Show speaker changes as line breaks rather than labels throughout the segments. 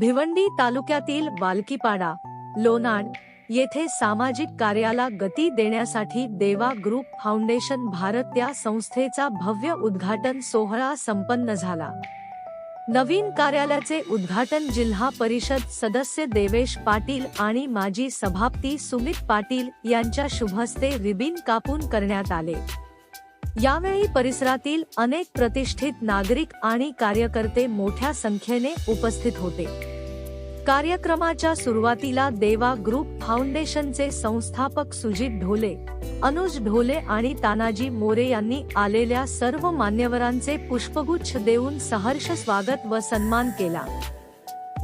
भिवंडी तालुक्यातील वालकीपाडा लोणाड येथे सामाजिक कार्याला गती देण्यासाठी देवा ग्रुप फाउंडेशन भारत या संस्थेचा भव्य उद्घाटन सोहळा संपन्न झाला. नवीन कार्यालयाचे उद्घाटन जिल्हा परिषद सदस्य देवेश पाटील आणि माजी सभापती सुमित पाटील यांच्या शुभस्ते रिबीन कापून करण्यात आले. यावेळी परिसरातील अनेक प्रतिष्ठित नागरिक आणि कार्यकर्ते मोठ्या संख्येने उपस्थित होते. कार्यक्रमाच्या सुरुवातीला देवा ग्रुप फाउंडेशनचे संस्थापक सुजित ढोले अनुज ढोले आणि तानाजी मोरे यांनी आलेल्या सर्व मान्यवरांचे पुष्पगुच्छ देऊन सहर्ष स्वागत व सन्मान केला.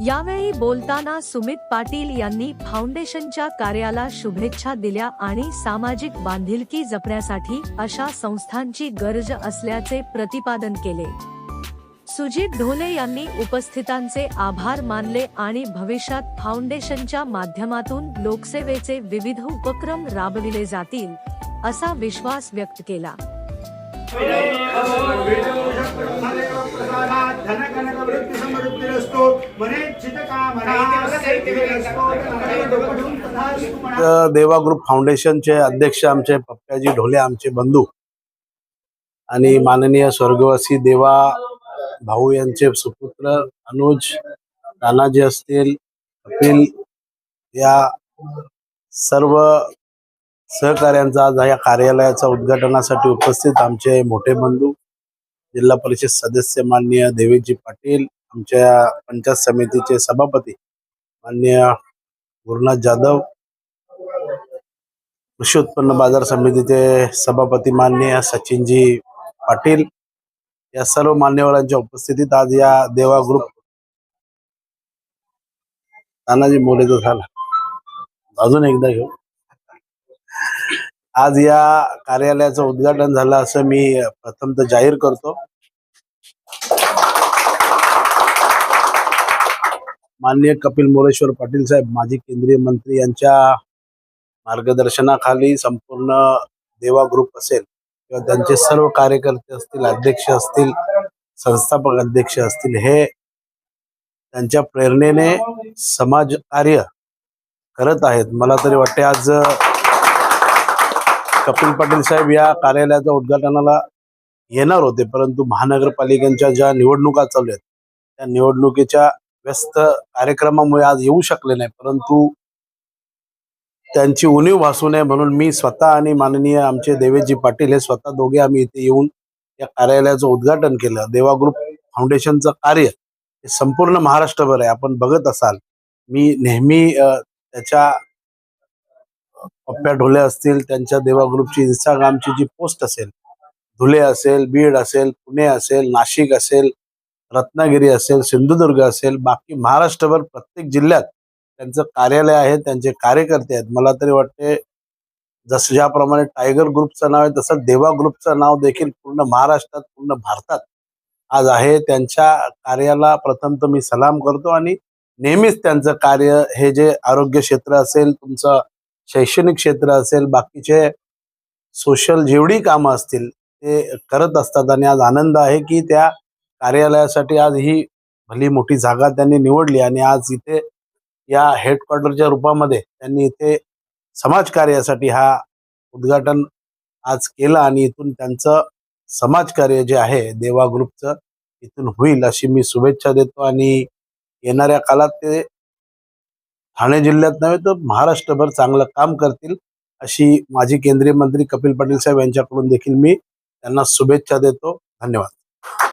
यावेळी बोलताना सुमित पाटील यांनी फाउंडेशनच्या कार्याला शुभेच्छा दिल्या आणि सामाजिक बांधिलकी जपण्यासाठी अशा संस्थांची गरज असल्याचे प्रतिपादन केले. सुजित ढोले यांनी उपस्थितांचे आभार मानले आणि भविष्यात फाउंडेशनच्या माध्यमातून लोकसेवेचे विविध उपक्रम राबविले जातील असा विश्वास व्यक्त केला.
देवा ग्रुप फाउंडेशनचे अध्यक्ष आमचे पप्पाजी ढोले आमचे बंधू आणि माननीय स्वर्गवासी देवा भाऊ यांचे सुपुत्र अनुज तानाजी असतील कपिल या सर्व सहकार्यांचा आज या कार्यालयाच्या उद्घाटनासाठी उपस्थित आमचे मोठे बंधू जिल्हा परिषद सदस्य माननीय देवीजी पाटील आमच्या पंचायत समितीचे सभापती माननीय गुरुनाथ जाधव कृषी उत्पन्न बाजार समितीचे सभापती माननीय सचिनजी पाटील या सर्व मान्यवरांच्या उपस्थितीत आज या देवा ग्रुप तानाजी मोरेचं झाला. अजून एकदा घेऊ. आज या कार्यालयाचं उद्घाटन झालं असं मी प्रथमतः जाहीर करतो. माननीय कपिल मोरेश्वर पाटील साहेब माजी केंद्रीय मंत्री यांच्या मार्गदर्शनाखाली संपूर्ण देवा ग्रुप असेल किंवा त्यांचे सर्व कार्यकर्ते असतील अध्यक्ष असतील संस्थापक अध्यक्ष असतील हे त्यांच्या प्रेरणेने समाज कार्य करत आहेत. मला तरी वाटते आज कपिल पाटील साहेब या कार्यालयाच्या उद्घाटनाला येणार होते. परंतु महानगरपालिकेच्या ज्या निवडणुका चालू आहेत त्या निवडणुकीच्या व्यस्त कार्यक्रमामुळे आज येऊ शकले नाही. परंतु त्यांची उणीव भासू नये म्हणून मी स्वतः आणि माननीय आमचे देवेजी पाटील हे स्वतः दोघे आम्ही इथे येऊन या कार्यालयाचं उद्घाटन केलं. देवा ग्रुप फाउंडेशनचं कार्य हे संपूर्ण महाराष्ट्रभर आहे. आपण बघत असाल मी नेहमी त्याच्या पप्प्या ढोले असतील त्यांच्या देवा ग्रुपची इंस्टाग्रामची जी पोस्ट असेल धुले असेल बीड असेल पुणे असेल नाशिक असेल रत्नागिरी असेल सिंधुदुर्ग असेल बाकी महाराष्ट्रभर प्रत्येक जिल्ह्यात त्यांचं कार्यालय आहे त्यांचे कार्यकर्ते आहेत. मला तरी वाटते जसं ज्याप्रमाणे टायगर ग्रुपचं नाव आहे तसं देवा ग्रुपचं नाव देखील पूर्ण महाराष्ट्रात पूर्ण भारतात आज आहे. त्यांच्या कार्याला प्रथम तर मी सलाम करतो आणि नेहमीच त्यांचं कार्य हे जे आरोग्य क्षेत्र असेल तुमचं शैक्षणिक क्षेत्र असेल बाकीचे सोशल जेवढी कामं असतील ते करत असतात आणि आज आनंद आहे की त्या कार्यालयासाठी आज ही भली मोठी जागा त्यांनी निवडली आणि आज इथे या हेडक्वार्टरच्या रूपामध्ये त्यांनी इथे समाजकार्यासाठी हा उद्घाटन आज केलं आणि इथून त्यांचं समाजकार्य जे आहे देवा ग्रुपचं इथून होईल अशी मी शुभेच्छा देतो. आणि येणाऱ्या काळात ते ठाणे जिल्ह्यात नव्हे तर महाराष्ट्रभर चांगलं काम करतील अशी माजी केंद्रीय मंत्री कपिल पाटील साहेब यांच्याकडून देखील मी त्यांना शुभेच्छा देतो. धन्यवाद.